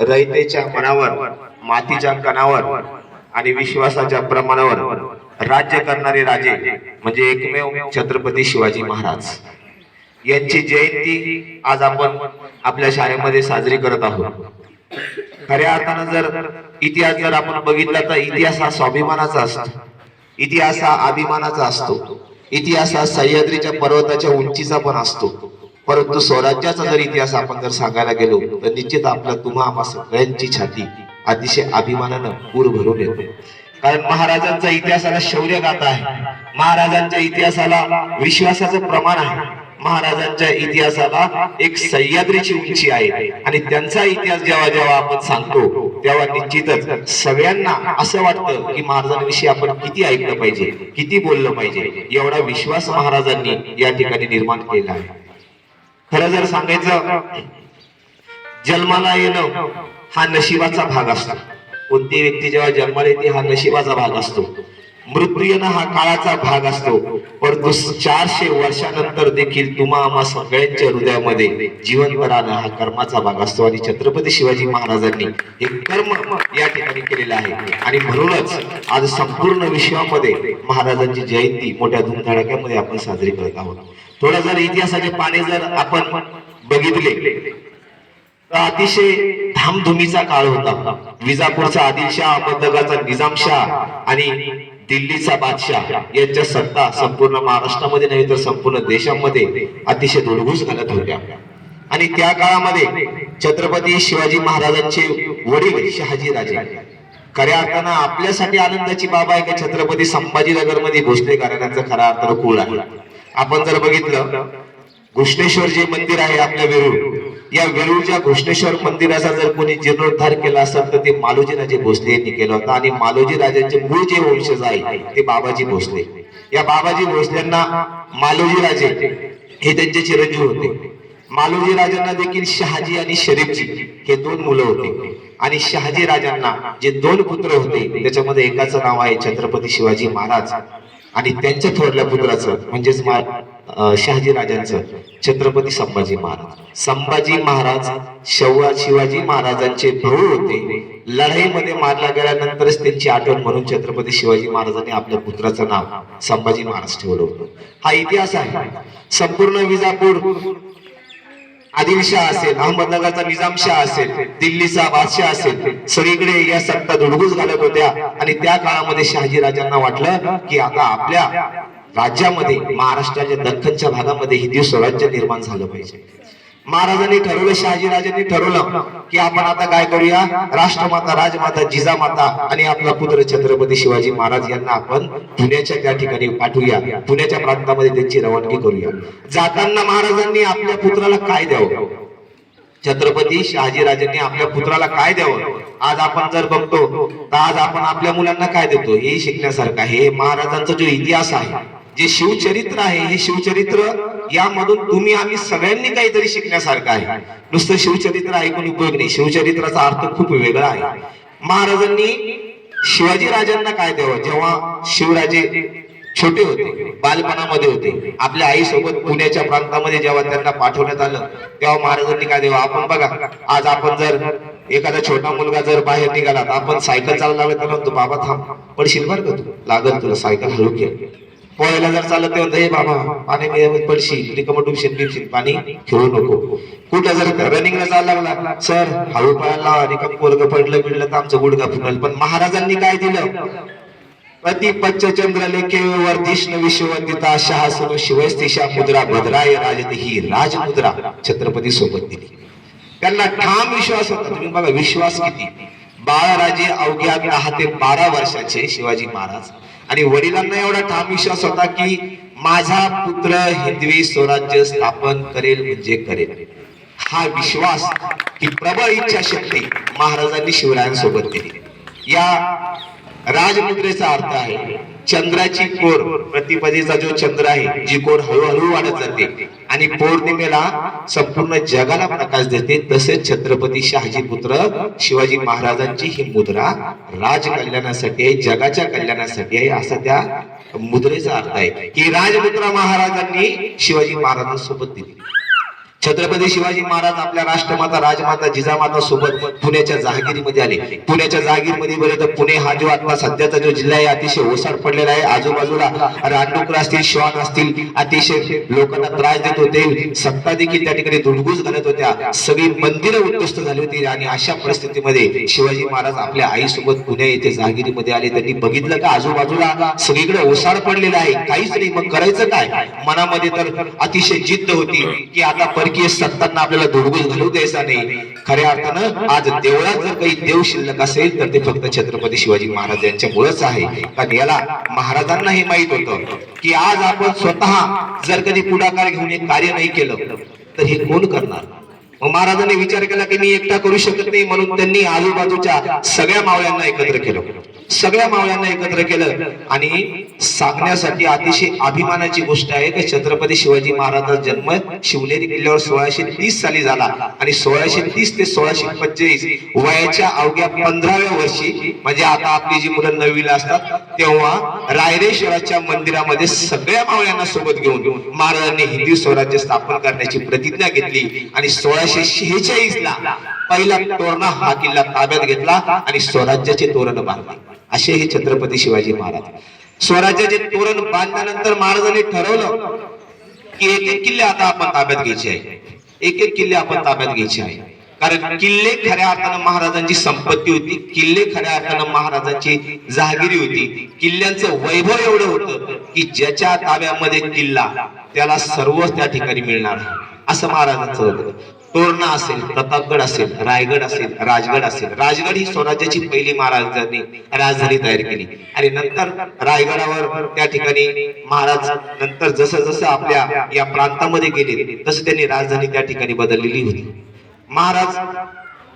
रयतेच्या मनावर मातीच्या कणावर आणि विश्वासाच्या प्रमाणावर राज्य करणारे राजे म्हणजे एकमेव छत्रपती शिवाजी महाराज. यांची जयंती आज आपण आपल्या शाळेमध्ये साजरी करत आहोत. खऱ्या अर्थानं जर इतिहास जर आपण बघितला तर इतिहास हा स्वाभिमानाचा असतो. इतिहास हा अभिमानाचा असतो. इतिहास हा सह्याद्रीच्या पर्वताच्या उंचीचा पण असतो. परंतु स्वराज्याचा जर इतिहास आपण जर सांगायला गेलो तर निश्चित आपला तुम्हा आम्हा सगळ्यांची छाती अतिशय अभिमानानं पूर भरून येतो. कारण महाराजांचा इतिहासाला शौर्य गाथा आहे. महाराजांच्या इतिहासाला विश्वासाचं प्रमाण आहे. महाराजांच्या इतिहासाला एक सह्याद्रीची उंची आहे. आणि त्यांचा इतिहास जेव्हा जेव्हा आपण सांगतो तेव्हा निश्चितच सगळ्यांना असं वाटतं की महाराजांविषयी आपण किती ऐकलं पाहिजे किती बोललं पाहिजे एवढा विश्वास महाराजांनी या ठिकाणी निर्माण केला आहे. खरं जर सांगायचं जन्माला येणं हा नशिबाचा भाग असतो. कोणती व्यक्ती जेव्हा जन्माला येते हा नशिबाचा भाग असतो. मृत्यू येणं हा काळाचा भाग असतो. परंतु चारशे वर्षानंतर देखील तुम्हा आम्हा सगळ्यांच्या हृदयामध्ये जिवंत राहणं हा कर्माचा भाग असतो. आणि छत्रपती शिवाजी महाराजांनी हे कर्म या ठिकाणी केलेलं आहे. आणि म्हणूनच आज संपूर्ण विश्वामध्ये महाराजांची जयंती मोठ्या धुमधडाक्यामध्ये आपण साजरी करत आहोत. थोडं जर इतिहासाचे पाने जर आपण बघितले तर अतिशय धामधुमीचा काळ होता. विजापूरचा आदिलशाह अहमदनगरचा निजामशाह आणि दिल्लीचा बादशाह यांच्या सत्ता संपूर्ण महाराष्ट्रामध्ये नव्हे तर संपूर्ण देशामध्ये अतिशय धुडगूस घालत होत्या. आणि त्या काळामध्ये छत्रपती शिवाजी महाराजांचे वडील शहाजी राजे खऱ्या अर्थानं आपल्यासाठी आनंदाची बाब आहे की छत्रपती संभाजीनगरमध्ये भोसले घराण्याचा खरा अर्थ कुळ आहे. आपण जर बघितलं घृष्णेश्वर जे मंदिर आहे आपल्या वेरूळ. या वेरूळच्या घृष्णेश्वर मंदिराचा जर कोणी जीर्णोद्धार केला असेल तर ते मालोजी राजे भोसले यांनी केलं होतं. आणि मालोजी राजांचे मूळ जे वंशज आहे ते बाबाजी भोसले. या बाबाजी भोसल्यांना मालोजी राजे हे त्यांचे चिरंजीव होते. मालोजी राजांना देखील शहाजी आणि शरीफजी हे दोन मुलं होते. आणि शहाजी राजांना जे दोन पुत्र होते त्याच्यामध्ये एकाचं नाव आहे छत्रपती शिवाजी महाराज. आणि त्यांच्या थोरल्या पुत्राचं म्हणजेच शहाजी राजांचं छत्रपती संभाजी महाराज. संभाजी महाराज शौवा शिवाजी महाराजांचे भाऊ होते. लढाईमध्ये मारला गेल्यानंतरच त्यांची आठवण म्हणून छत्रपती शिवाजी महाराजांनी आपल्या पुत्राचं नाव संभाजी महाराज ठेवलं होतं. हा इतिहास आहे. संपूर्ण विजापूर आदिलशाह असेल अहमदनगरचा निजामशाह असेल दिल्लीचा बादशाह असेल सगळीकडे या सत्ता धुडगूस घालत होत्या. आणि त्या काळामध्ये शहाजी राजांना वाटलं की आता आपल्या राज्यामध्ये महाराष्ट्राच्या दख्खनच्या भागामध्ये हिंदू स्वराज्य निर्माण झालं पाहिजे. महाराजांनी ठरवलं शहाजी राजांनी ठरवलं की आपण आता काय करूया? राष्ट्रमाता राजमाता जिजामाता आणि आपला पुत्र छत्रपती शिवाजी महाराज यांना आपण पुण्याच्या त्या ठिकाणी पाठवूया. पुण्याच्या प्रांतामध्ये त्यांची रवानगी करूया. जाताना महाराजांनी आपल्या पुत्राला काय द्यावं? छत्रपती शहाजी राजांनी आपल्या पुत्राला काय द्यावं? आज आपण जर बघतो तर आज आपण आपल्या मुलांना काय देतो? हे शिकण्यासारखं आहे. हे महाराजांचा जो इतिहास आहे जे शिवचरित्र आहे हे शिवचरित्र यामधून तुम्ही आम्ही सगळ्यांनी काहीतरी शिकण्यासारखं आहे. नुसतं शिवचरित्र ऐकून उपयोग नाही. शिवचरित्राचा अर्थ खूप वेगळा आहे. महाराजांनी शिवाजी राजांना काय द्यावं? जेव्हा शिवराजे छोटे होते बालपणामध्ये होते आपल्या आई सोबत पुण्याच्या प्रांतामध्ये जेव्हा त्यांना पाठवण्यात आलं तेव्हा महाराजांनी काय देवा आपण बघा आज आपण जर एखादा छोटा मुलगा जर बाहेर निघाला तर आपण सायकल चालू लागलं तर म्हणतो बाबा थांब पडशील बरं का तू? लागल तुला सायकल हलू घे पोहायला जर चालत तेव्हा हे बाबा पाणी मिळवत पडशील रिकम डुबशील बिबशील पाणी खेळू नको. कुठं जर रनिंगला जायला लागला सर हळू पळायला रिकम पोरग पडलं बिडलं तर आमचं गुडगा फुटल. पण महाराजांनी काय दिलं? पती पंचचंद्र लेखे वर्धिष्ण विश्ववंदिता शहासन शिवस्तिशा मुद्रा भद्राय राजत ही राजमुद्रा छत्रपती सोबत दिली. त्यांना ठाम विश्वास होता. तुम्ही बघा विश्वास किती? बाळाराजे अवघ्या दहा ते बारा वर्षाचे शिवाजी महाराज. आणि वडिलांना एवढा ठाम विश्वास होता की माझा पुत्र हिंदवी स्वराज्य स्थापन करेल म्हणजे करेल. हा विश्वास ही प्रबळ इच्छा शक्ती महाराजांनी शिवरायांसोबत केली या राजमुद्रेचा अर्थ आहे चंद्राची कोर प्रतिपदेचा जो चंद्र आहे जी कोर हळूहळू वाढत जाते. आणि पौर्णिमेला संपूर्ण जगाला प्रकाश देते. तसेच छत्रपती शहाजी पुत्र शिवाजी महाराजांची ही मुद्रा राज कल्याणासाठी आहे जगाच्या कल्याणासाठी आहे असा त्या मुद्रेचा अर्थ आहे. की राजमुद्रा महाराजांनी शिवाजी महाराजांसोबत दिली. छत्रपती शिवाजी महाराज आपल्या राष्ट्रमाता राजमाता जिजामाता सोबत पुण्याच्या जहागिरीमध्ये आले. पुण्याच्या जहागीरमध्ये बरे तर पुणे हा जो आता सध्याचा जो जिल्हा आहे अतिशय ओसाड पडलेला आहे. आजूबाजूला रानडुकर असतील श्वान असतील अतिशय लोकांना त्रास देत होते. सत्ता देखील त्या ठिकाणी दुडगूस घालत होत्या. सगळी मंदिरं उद्ध्वस्त झाली होती आणि अशा परिस्थितीमध्ये शिवाजी महाराज आपल्या आईसोबत पुणे येथे जहागिरीमध्ये आले. त्यांनी बघितलं का? आजूबाजूला सगळीकडे ओसाड पडलेला आहे. काहीच नाही. मग करायचं काय? मनामध्ये तर अतिशय जिद्द होती की आता परकीय सत्तांना आपल्याला दुडगूस घालू द्यायचा नाही. खऱ्या अर्थानं आज देवळात जर काही देव शिल्लक असेल तर ते फक्त छत्रपती शिवाजी महाराज यांच्यामुळेच आहे. कारण याला महाराजांना हे माहीत होतं की आज आपण स्वतः जर कधी पुढाकार घेऊन एक कार्य नाही केलं तर हे कोण करणार? मग महाराजांनी विचार केला की मी एकटा करू शकत नाही म्हणून त्यांनी आजूबाजूच्या सगळ्या मावळ्यांना एकत्र केलं. सगळ्या मावळ्यांना एकत्र केलं. आणि सांगण्यासाठी अतिशय अभिमानाची गोष्ट आहे की छत्रपती शिवाजी महाराजांचा जन्म शिवनेरी किल्ल्यावर सोळाशे तीस साली झाला. आणि सोळाशे तीस ते सोळाशे पंचेचाळीस वयाच्या अवघ्या पंधराव्या वर्षी म्हणजे आता आपली जी मुलं नववीला असतात तेव्हा रायरेश्वराच्या मंदिरामध्ये सगळ्या मावळ्यांना सोबत घेऊन महाराजांनी हिंदू स्वराज्य स्थापन करण्याची प्रतिज्ञा घेतली. आणि सोळाशे शेहेचाळीस ला पहिला तोरणा हा किल्ला ताब्यात घेतला आणि स्वराज्याचे तोरण बांधले. असे हे छत्रपती शिवाजी महाराज. स्वराज्याचे तोरण बांधल्यानंतर महाराजांनी ठरवलं की एक एक किल्ले आता आपण ताब्यात घ्यायचे आहे. एक एक किल्ले आपण ताब्यात घ्यायचे आहे. कारण किल्ले खऱ्या अर्थानं महाराजांची संपत्ती होती किल्ले खऱ्या अर्थानं महाराजांची जहागिरी होती. किल्ल्यांचं वैभव एवढं होतं की ज्याच्या ताब्यामध्ये किल्ला त्याला सर्वच त्या ठिकाणी मिळणार असं महाराजांचं होतं. तोरणा असेल प्रतापगड असेल रायगड असेल राजगड असेल. राजगड ही स्वराज्याची पहिली महाराजांनी राजधानी तयार केली. आणि नंतर रायगडावर त्या ठिकाणी महाराज नंतर जसं जसं आपल्या या प्रांतामध्ये गेले तसं त्यांनी राजधानी त्या ठिकाणी बदललेली होती. महाराज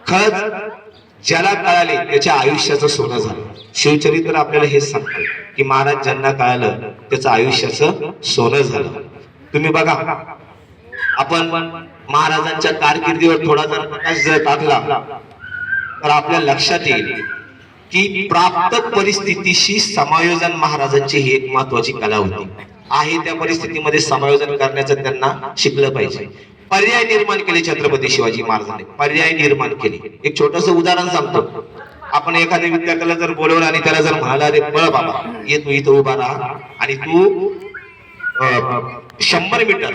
खरंच ज्याला कळाले त्याच्या आयुष्याचं सोनं झालं. शिवचरित्र आपल्याला हेच सांगतं की महाराज ज्यांना कळालं त्याचं आयुष्याचं सोनं झालं. तुम्ही बघा आपण महाराजांच्या कारकिर्दीवर थोडा जर प्रकाश जर टाकला तर आपल्या लक्षात येईल की प्राप्त परिस्थितीशी समायोजन महाराजांची ही एक महत्वाची कला होती. आहे त्या परिस्थितीमध्ये समायोजन करण्याचं त्यांना शिकलं पाहिजे. पर्याय निर्माण केले छत्रपती शिवाजी महाराजांनी. पर्याय निर्माण केले. एक छोटस उदाहरण सांगतो. आपण एखाद्या विद्यार्थ्याला जर बोलवलं आणि त्याला जर म्हणाला अरे बळ बाबा ये तू इथं उभा राहा आणि तू शंभर मीटर